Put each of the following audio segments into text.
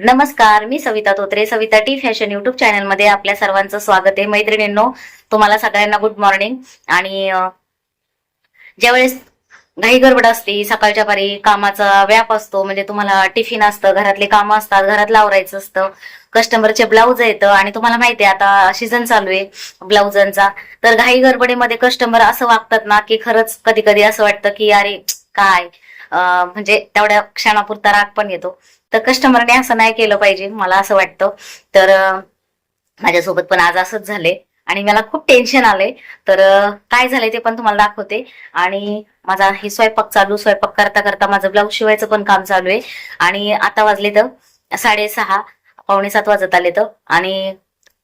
नमस्कार मी Savita Totre Savita T fashion YouTube चॅनलमध्ये आपल्या सर्वांचं स्वागत आहे. मैत्रिणींनो तुम्हाला सगळ्यांना गुड मॉर्निंग आणि ज्यावेळेस घाई गडबड असते सकाळच्या पारी कामाचा व्याप असतो म्हणजे तुम्हाला टिफिन असतं घरातले कामं असतात घरात लावरायचं असतं कस्टमरचे ब्लाऊज येतं आणि तुम्हाला माहिती आहे आता सीझन चालू आहे ब्लाऊजांचा तर घाई गडबडीमध्ये कस्टमर असं वागतात ना की खरंच कधी कधी असं वाटतं की अरे काय? म्हणजे तेवढ्या क्षणापुरता राग पण येतो. तर कस्टमरने असं नाही केलं पाहिजे मला असं वाटतं. तर माझ्यासोबत पण आज असंच झाले आणि मला खूप टेन्शन आलंय. तर काय झालंय ते पण तुम्हाला दाखवते. आणि माझा हे स्वयंपाक चालू स्वयंपाक करता करता माझं ब्लाऊज शिवायचं पण काम चालू आहे. आणि आता वाजले तर साडेसहा पावणे सात वाजत आले तर. आणि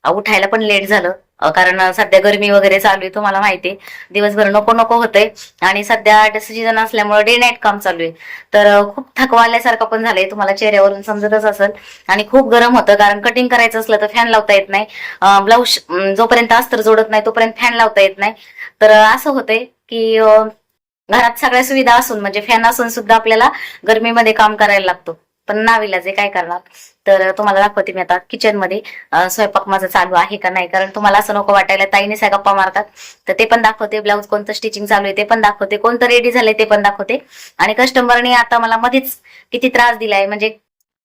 उठायला पण लेट झालं. कारण सध्या गरमी वगैरे चालू आहे तुम्हाला माहिती आहे. दिवसभर नको नको होतंय. आणि सध्या सीजन असल्यामुळे डे नाईट काम चालू आहे. तर खूप थकवा आल्यासारखं पण झालंय. तुम्हाला चेहऱ्यावरून समजतच असेल. आणि खूप गरम होतं कारण कटिंग करायचं असलं तर फॅन लावता येत नाही. ब्लाऊज जोपर्यंत अस्तर जोडत नाही तोपर्यंत फॅन लावता येत नाही. तर असं होतंय की घरात सगळ्या सुविधा असून म्हणजे फॅन असून सुद्धा आपल्याला गरमीमध्ये काम करायला लागतो. पण नाविला जे काय करणार तर तुम्हाला दाखवते मी आता किचनमध्ये स्वयंपाक माझा चालू आहे का नाही. कारण तुम्हाला असं नको वाटायला ताईने सगळ्या गप्पा मारतात. तर ते पण दाखवते ब्लाऊज कोणतं स्टिचिंग चालू आहे ते पण दाखवते कोणतं रेडी झालंय ते पण दाखवते. आणि कस्टमरने आता मला मध्येच किती त्रास दिलाय म्हणजे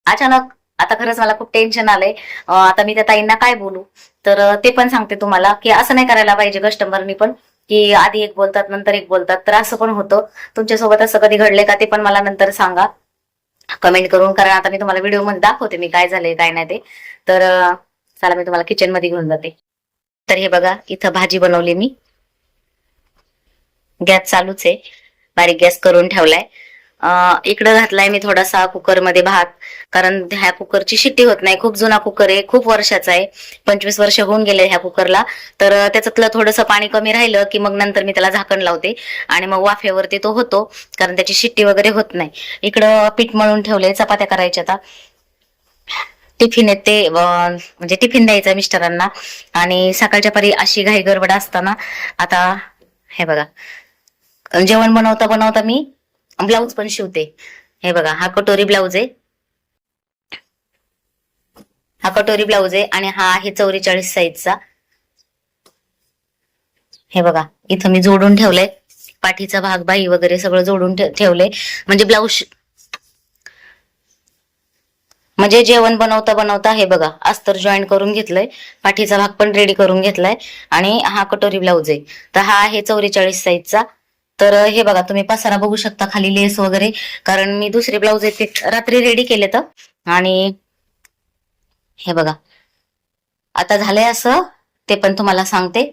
अचानक आता खरंच मला खूप टेन्शन आलंय. आता मी त्या ताईंना काय बोलू? तर ते पण सांगते तुम्हाला की असं नाही करायला पाहिजे कस्टमरनी पण की आधी एक बोलतात नंतर एक बोलतात. तर असं पण होतं. तुमच्यासोबत असं कधी घडलंय का ते पण मला नंतर सांगा. कमेंट करून कारण आता मी तुम्हाला व्हिडिओमध्ये दाखवते मी काय झालंय काय नाही ते. तर चला मी तुम्हाला किचनमध्ये घेऊन जाते. तर हे बघा इथं भाजी बनवली मी. गॅस चालूच आहे. बारीक गॅस करून ठेवलाय. इकडं घातलाय मी थोडासा कुकरमध्ये भात. कारण ह्या कुकरची शिट्टी होत नाही. खूप जुना कुकर आहे. खूप वर्षाचा आहे. पंचवीस वर्ष होऊन गेले ह्या कुकरला. तर त्याच्यातलं थोडंसं पाणी कमी राहिलं की मग नंतर मी त्याला झाकण लावते. आणि मग वाफेवरती तो होतो. कारण त्याची शिट्टी वगैरे होत नाही. इकडं पीठ मळून ठेवले चपात्या करायच्या आता. टिफिन येते म्हणजे टिफिन द्यायचा मिस्टरांना. आणि सकाळच्या परी अशी घाई गडबड असताना आता हे बघा. जेवण बनवता बनवता मी ब्लाऊज पण शिवते. हे बघा हा कटोरी ब्लाऊज आहे. हा कटोरी ब्लाऊज आहे आणि हा आहे चौवेचाळीस साईजचा. हे बघा इथं मी जोडून ठेवलंय. पाठीचा भाग बाई वगैरे सगळं जोडून ठेवलंय. म्हणजे ब्लाऊज म्हणजे जेवण बनवता बनवता हे बघा अस्तर जॉईन करून घेतलंय. पाठीचा भाग पण रेडी करून घेतलाय. आणि हा कटोरी ब्लाऊज आहे. तर हा आहे चौवेचाळीस साईजचा. तर हे बघा तुम्ही पसारा बघू शकता खाली लेस वगैरे. कारण मी दुसरे ब्लाऊज आहेत ते रात्री रेडी केले तर आणि हे बघा. आता झालंय असं ते पण तुम्हाला सांगते.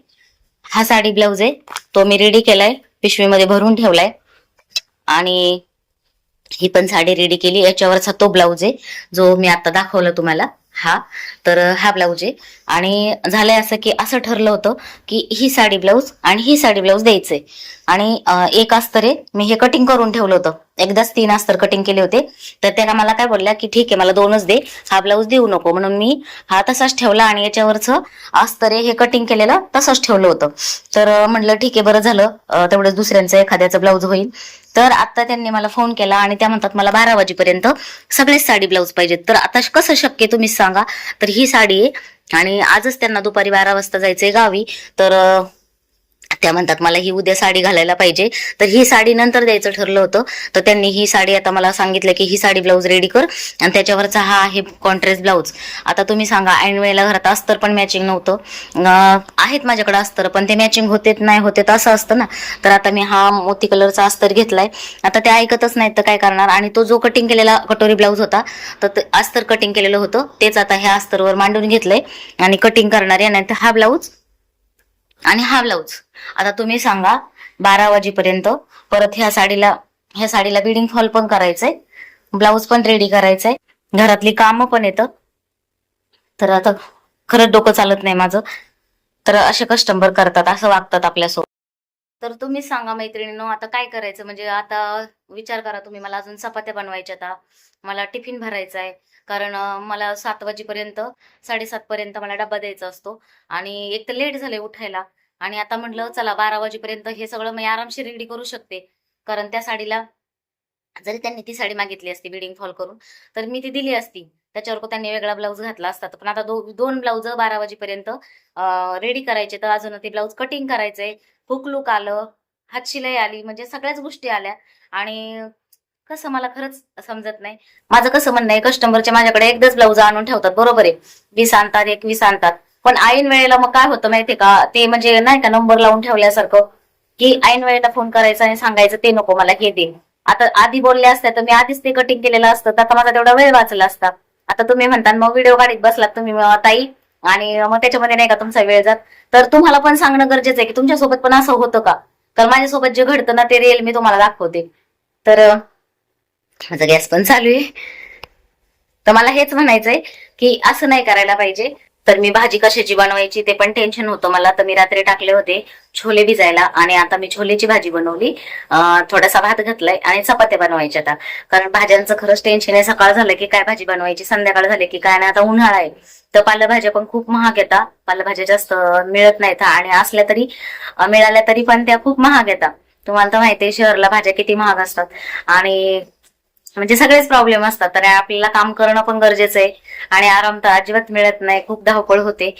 हा साडी ब्लाऊज आहे तो मी रेडी केलाय पिशवीमध्ये भरून ठेवलाय. आणि ही पण साडी रेडी केली याच्यावरचा तो ब्लाऊज आहे जो मी आता दाखवला तुम्हाला. हा? तर हा ब्लाऊज आहे. आणि झालंय असं की असं ठरलं होतं की ही साडी ब्लाऊज आणि ही साडी ब्लाऊज द्यायचंय. आणि एक असतरे मी हे कटिंग करून ठेवलं होतं. एकदाच तीन अस्तर कटिंग केले होते. तर त्यांना मला काय बोलल्या की ठीक आहे मला दोनच दे. हा ब्लाऊज देऊ नको. म्हणून मी हा तसाच ठेवला आणि याच्यावरच अस्तर हे कटिंग केलेलं तसंच ठेवलं होतं. तर म्हटलं म्हणलं ठीक आहे बरं झालं. तेवढंच दुसऱ्यांचं एखाद्याचं ब्लाऊज होईल. तर आता त्यांनी मला फोन केला आणि त्या म्हणतात मला बारा वाजेपर्यंत सगळेच साडी ब्लाऊज पाहिजेत. तर आता कसं शक्य तुम्ही तुम्हीच सांगा. तर ही साडी आहे आणि आजच त्यांना दुपारी बारा वाजता जायचंय गावी. तर त्या म्हणतात मला ही उद्या साडी घालायला पाहिजे. तर ही साडी नंतर द्यायचं ठरलं होतं. तर त्यांनी ही साडी आता मला सांगितलं की ही साडी ब्लाऊज रेडी कर. आणि त्याच्यावरचा हा आहे कॉन्ट्रेस्ट ब्लाऊज. आता तुम्ही सांगा ऐन वेळेला घरात अस्तर पण मॅचिंग नव्हतं. आहेत माझ्याकडे अस्तर पण ते मॅचिंग होतेत नाही होते असं असतं ना. तर आता मी हा मोती कलरचा अस्तर घेतलाय. आता ते ऐकतच नाहीत तर काय करणार? आणि तो जो कटिंग केलेला कटोरी ब्लाऊज होता तर अस्तर कटिंग केलेलं होतं. तेच आता ह्या अस्तरवर मांडून घेतलंय. आणि कटिंग करणार आहे. नाही तर हा ब्लाऊज आणि हा ब्लाऊज आता तुम्ही सांगा बारा वाजेपर्यंत परत ह्या साडीला ह्या साडीला बिडिंग फॉल पण करायचंय ब्लाऊज पण रेडी करायचंय घरातली कामं पण येतं. तर आता खरंच डोकं चालत नाही माझं. तर असे कस्टमर करतात असं वागतात आपल्यासोबत तर तुम्ही सांगा मैत्रिणीनो आता काय करायचं? म्हणजे आता विचार करा तुम्ही मला अजून चपात्या बनवायच्या आता. मला टिफिन भरायचा आहे कारण मला सात वाजेपर्यंत साडेसात पर्यंत मला डबा द्यायचा असतो. आणि एक तर लेट झाले उठायला. आणि आता म्हटलं चला बारा वाजेपर्यंत हे सगळं मी आरामशीर रेडी करू शकते. कारण त्या साडीला जरी त्यांनी ती साडी मागितली असती बिडिंग फॉल करून तर मी ती दिली असती. त्याच्यावर त्यांनी वेगळा ब्लाऊज घातला असता. पण आता दो, दोन ब्लाऊज बारा वाजेपर्यंत रेडी करायचे. तर अजून ते ब्लाऊज कटिंग करायचंय. हुक लुक आलं. हात शिलाई आली. म्हणजे सगळ्याच गोष्टी आल्या. आणि कसं मला खरंच समजत नाही. माझं कसं म्हणणं आहे कस्टमरचे माझ्याकडे एकदाच ब्लाऊज आणून ठेवतात. बरोबर आहे. वीस आणतात एकवीस आणतात. पण ऐन वेळेला मग काय होतं माहितीये का? ते म्हणजे नाही का नंबर लावून ठेवल्यासारखं की ऐन वेळेला फोन करायचा आणि सांगायचं ते नको मला हे दे. आता आधी बोलले असते तर मी आधीच ते कटिंग केलेलं असतं. तर आता माझा तेवढा वेळ वाचला असता. आता तुम्ही म्हणता मग व्हिडिओ काढीत बसलात तुम्ही ताई. आणि मग त्याच्यामध्ये नाही का तुमचा वेळ जात. तर तुम्हाला पण सांगणं गरजेचं आहे की तुमच्यासोबत पण असं होतं का? तर माझ्यासोबत जे घडतं ना ते रिअल मी तुम्हाला दाखवते. तर माझा गॅस पण चालू आहे. तर मला हेच म्हणायचंय की असं नाही करायला पाहिजे. तर मी भाजी कशाची बनवायची ते पण टेन्शन होतं मला तर मी रात्री टाकले होते छोले भिजायला आणि आता मी छोलेची भाजी बनवली. थोडासा भात घातलाय आणि चपात्या बनवायच्या आता. कारण भाज्यांचं खरंच टेन्शन आहे. सकाळ झालं की काय भाजी बनवायची संध्याकाळ झाली की काय नाही. आता उन्हाळा आहे. तर पालेभाज्या पण खूप महाग येतात पालेभाज्या जास्त मिळत नाहीत. आणि असल्या तरी मिळाल्या तरी पण त्या खूप महाग येतात तुम्हाला तर माहिती आहे शहरला भाज्या किती महाग असतात. आणि म्हणजे सगळेच प्रॉब्लेम असतात. तर आपल्याला काम करणं पण गरजेचं आहे. आणि आराम तर अजिबात मिळत नाही. खूप धावपळ होते.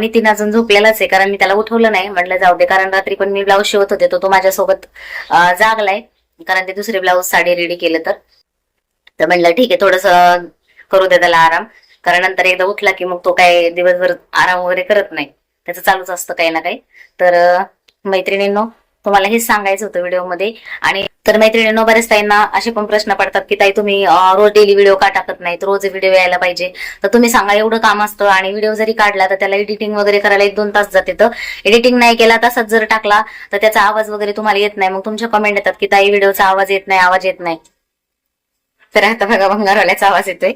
नितीन अजून झोपलेलाच आहे. कारण मी त्याला उठवलं नाही. म्हटलं जाऊ दे. कारण रात्री पण मी ब्लाऊज शिवत होते. तो तो माझ्यासोबत जागलाय. कारण ते दुसरे ब्लाऊज साडी रेडी केलं तर. तर म्हणलं ठीक आहे. थोडस करू दे त्याला आराम. कारण नंतर एकदा उठला की मग तो काय दिवसभर आराम वगैरे करत नाही. त्याचं चालूच असतं काही ना काही. तर मैत्रिणींनो तुम्हाला हेच सांगायचं होतं व्हिडिओमध्ये आणि तर मैत्रिणींनो बऱ्याच ताईंना असे पण प्रश्न पडतात की ताई तुम्ही रोज डेली व्हिडिओ का टाकत नाही रोज व्हिडिओ यायला पाहिजे. तर तुम्ही सांगा एवढं काम असतं आणि व्हिडिओ जरी काढला तर त्याला एडिटिंग वगैरे करायला एक दोन तास जाते. तर एडिटिंग नाही केला तसाच जर टाकला तर त्याचा आवाज वगैरे तुम्हाला येत नाही. मग तुमच्या कमेंट येतात की ताई व्हिडिओचा आवाज येत नाही आवाज येत नाही. तर आता बघा भंगारवाल्याचा आवाज येतोय.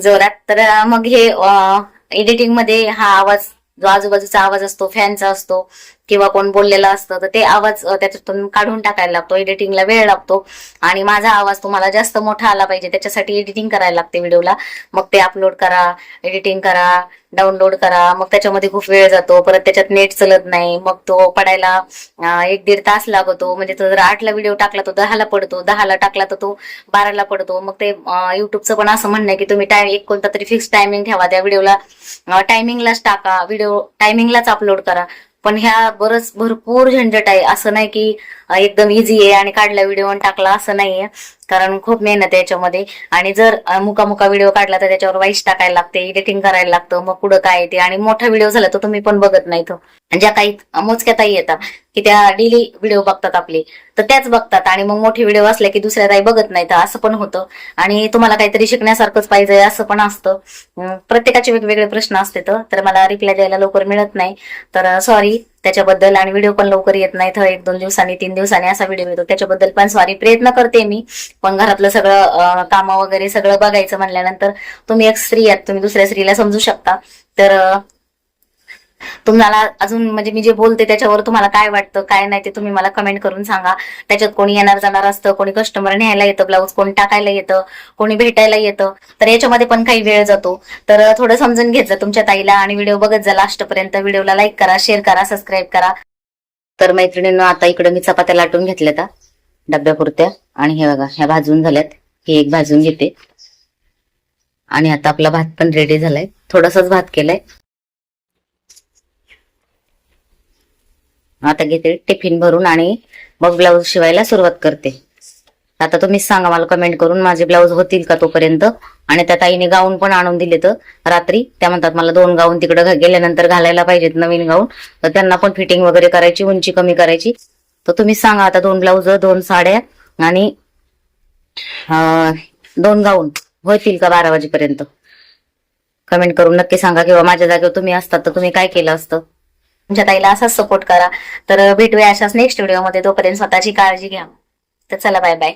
जोरात. तर मग हे एडिटिंगमध्ये हा आवाज जो आजूबाजूचा आवाज असतो फॅनचा असतो किंवा कोण बोललेलं असतं तर ते आवाज त्याच्यातून काढून टाकायला लागतो. एडिटिंगला वेळ लागतो. आणि माझा आवाज तुम्हाला जास्त मोठा आला पाहिजे. त्याच्यासाठी एडिटिंग करायला लागते व्हिडिओला. मग ते अपलोड करा एडिटिंग करा डाउनलोड करा. मग त्याच्यामध्ये खूप वेळ जातो. परत त्याच्यात नेट चलत नाही. मग तो पडायला एक दीड तास लागतो. म्हणजे तो जर आठला व्हिडिओ टाकला तो दहाला पडतो. दहाला टाकला तर तो बाराला पडतो. मग ते युट्यूबचं पण असं म्हणणं आहे की तुम्ही टाइम एक कोणता तरी फिक्स टायमिंग ठेवा. त्या व्हिडिओला टायमिंगलाच टाका. व्हिडिओ टायमिंगलाच अपलोड करा. पण ह्या बरंच भरपूर झंझट आहे. असं नाही की एकदम इझी आहे आणि काढला व्हिडिओ आणि टाकला असं नाहीये. कारण खूप मेहनत आहे याच्यामध्ये. आणि जर मुका मुका व्हिडिओ काढला तर त्याच्यावर वाईस टाकायला लागते एडिटिंग करायला लागतं. मग पुढं काय येते आणि मोठा व्हिडिओ झाला तर तुम्ही पण बघत नाही तो. ज्या काही मोजक्या ताई येतात की त्या डेली व्हिडिओ बघतात आपले तर त्याच बघतात. आणि मग मोठे व्हिडिओ असले की दुसऱ्या ताई बघत नाही तर असं पण होतं. आणि तुम्हाला काहीतरी शिकण्यासारखंच पाहिजे असं पण असतं. प्रत्येकाचे वेगवेगळे प्रश्न असते तर मला रिप्लाय द्यायला लवकर मिळत नाही. तर सॉरी त्याच्याबद्दल आणि व्हिडिओ पण लवकर येत नाही. तर एक दोन दिवसांनी तीन दिवसांनी असा व्हिडिओ येतो. त्याच्याबद्दल पण सॉरी प्रयत्न करते मी. पण घरातलं सगळं कामं वगैरे सगळं बघायचं म्हणल्यानंतर तुम्ही एक स्त्री आहात तुम्ही दुसऱ्या स्त्रीला समजू शकता. तर तुम्हाला अजून म्हणजे मी जे बोलते त्याच्यावर तुम्हाला काय वाटतं काय नाही ते तुम्ही मला कमेंट करून सांगा. त्याच्यात कोणी येणार जाणार असतं कोणी कस्टमर न्यायला येतं ब्लाऊज कोणी टाकायला येतं कोणी भेटायला येतं. तर याच्यामध्ये पण काही वेळ जातो. तर थोडं समजून घेत जा तुमच्या ताईला आणि व्हिडिओ बघत जा लास्टपर्यंत व्हिडिओला लाईक करा शेअर करा सबस्क्राईब करा. तर मैत्रिणींनो आता इकडे मी चपात्या लाटून घेतल्यात त्या डब्यापुरत्या आणि हे बघा ह्या भाजून झाल्यात. हे एक भाजून घेते. आणि आता आपला भात पण रेडी झालाय. थोडासाच भात केलाय. आता घेते टिफिन भरून आणि मग ब्लाऊज शिवायला सुरुवात करते. आता तुम्हीच सांगा मला कमेंट करून माझे ब्लाऊज होतील का तोपर्यंत? आणि त्या ताईने गाऊन पण आणून दिले तर रात्री. त्या म्हणतात मला दोन गाऊन तिकडे गेल्यानंतर घालायला पाहिजेत नवीन गाऊन. तर त्यांना पण फिटिंग वगैरे करायची उंची कमी करायची. तर तुम्हीच सांगा आता दोन ब्लाऊज दोन साड्या आणि दोन गाऊन होतील का बारा वाजेपर्यंत? कमेंट करून नक्की सांगा किंवा माझ्या जागेवर तुम्ही असतात तर तुम्ही काय केलं असतं? तुमच्या ताईला असाच सपोर्ट करा. तर भेटूया अशाच नेक्स्ट व्हिडिओमध्ये तोपर्यंत स्वतःची काळजी घ्या. तर चला बाय बाय